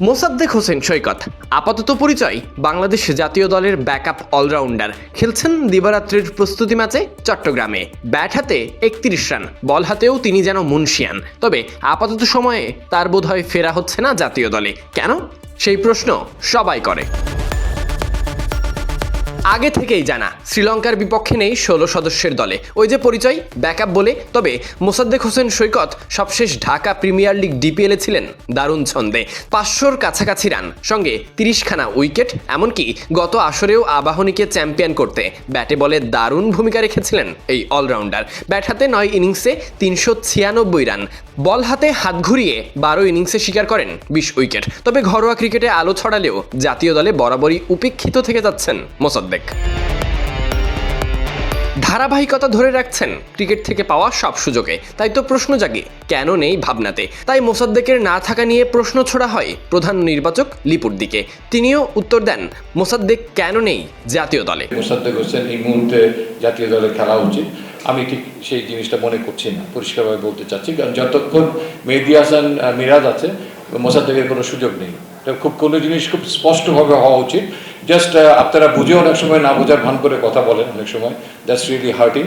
মোসাদ্দেক হোসেন সৈকত, আপাতত পরিচয়, বাংলাদেশ জাতীয় দলের ব্যাকআপ অলরাউন্ডার। খেলছেন দিবারাত্রির প্রস্তুতি ম্যাচে চট্টগ্রামে। ব্যাট হাতে একত্রিশ রান, বল হাতেও তিনি যেন মুনশিয়ান তবে আপাতত সময়ে তার বোধহয় ফেরা হচ্ছে না জাতীয় দলে। কেন? সেই প্রশ্ন সবাই করে। আগে থেকেই জানা, শ্রীলঙ্কার বিপক্ষে নেই ষোলো সদস্যের দলে। ওই যে পরিচয়, ব্যাকআপ বলে। তবে মোসাদ্দেক হোসেন সৈকত সবশেষ ঢাকা প্রিমিয়ার লিগ ডিপিএলে ছিলেন। দারুণ ছন্দে। পাঁচশোর কাছাকাছি রান, সঙ্গে তিরিশখানা উইকেট, এমনকি গত আসরেও আবাহনীকে চ্যাম্পিয়ন করতে। ব্যাটে বলে দারুণ ভূমিকা রেখেছিলেন এই অলরাউন্ডার। ব্যাট হাতে নয় ইনিংসে তিনশো ছিয়ানব্বই রান। বল হাতে হাত ঘুরিয়ে বারো ইনিংসে শিকার করেন বিশ উইকেট। তবে ঘরোয়া ক্রিকেটে আলো ছড়ালেও জাতীয় দলে বরাবরই উপেক্ষিত থেকে যাচ্ছেন মোসাদ্দেক। ধারাবাহিকতা ধরে রাখছেন ক্রিকেট থেকে পাওয়া সব সুযোগে। তাই তো প্রশ্ন জাগে, কেন নেই ভাবনাতে? তাই মোসাদ্দেকের না থাকা নিয়ে প্রশ্ন ছোড়া হয় প্রধান নির্বাচক লিপুর দিকে। তিনিও উত্তর দেন, মোসাদ্দেক কেন নেই জাতীয় দলে? মোসাদ্দেক হোসেন এই মুহূর্তে জাতীয় দলে খেলা উচিত। আমি ঠিক সেই জিনিসটা মনে করছি না, পরিষ্কারভাবে বলতে চাচ্ছি। কারণ যতক্ষণ মেহেদি হাসান মিরাজ আছে মোসাদ্দেকের কোনো সুযোগ নেই। খুব কোনো জিনিস খুব স্পষ্টভাবে হওয়া উচিত। জাস্ট আপনারা বুঝে অনেক সময় না বোঝার ভান করে কথা বলেন অনেক সময়। দ্যাটস রিয়েলি হার্টিং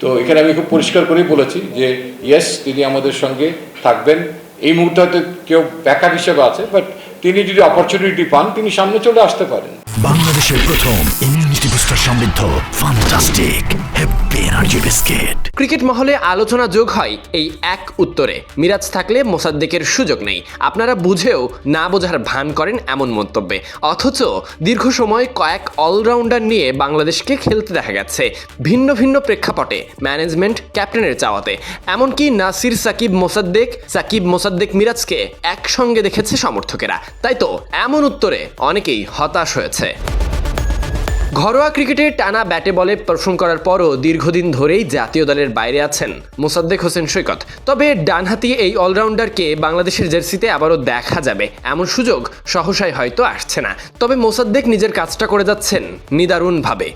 তো এখানে আমি খুব পরিষ্কার করেই বলেছি যে ইয়েস তিনি আমাদের সঙ্গে থাকবেন। এই মুহূর্তে হয়তো কেউ ব্যাকআপ হিসেবে আছে বাট তিনি যদি অপরচুনিটি পান, তিনি সামনে চলে আসতে পারেন। বাংলাদেশের প্রথম ইমিউনিটি বুস্টার সমৃদ্ধ fantastic happy energy biscuit cricket মহলে আলোচনা যোগ হয় এই এক উত্তরে। মিরাজ থাকলে মোসাদ্দেকের সুযোগ নেই। আপনারা বুঝেও না বোঝার ভান করেন এমন মন্তব্যে। অথচ দীর্ঘ সময় কয়েক অলরাউন্ডার নিয়ে বাংলাদেশকে খেলতে দেখা গেছে। ভিন্ন ভিন্ন প্রেক্ষাপটে ম্যানেজমেন্ট ক্যাপ্টেনের চাওয়াতে। এমনকি নাসির সাকিব মোসাদ্দেক সাকিব মোসাদ্দেক মিরাজকে একসঙ্গে দেখেছে সমর্থকেরা। তাই তো, এমন উত্তরে অনেকেই হতাশ হয়েছে। ঘরোয়া ক্রিকেটে টানা ব্যাটে বলে পারফর্ম করার পরও দীর্ঘদিন ধরেই জাতীয় দলের বাইরে আছেন মোসাদ্দেক হোসেন সৈকত। তবে ডানহাতি এই অলরাউন্ডারকে বাংলাদেশের জার্সিতে আবারও দেখা যাবে। এমন সুযোগ সহসায় হয়তো আসছে না। তবে মোসাদ্দেক নিজের কাজটা করে যাচ্ছেন নিদারুণভাবে।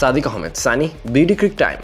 Sadiq Ahmed, Sunny, BD Crictime.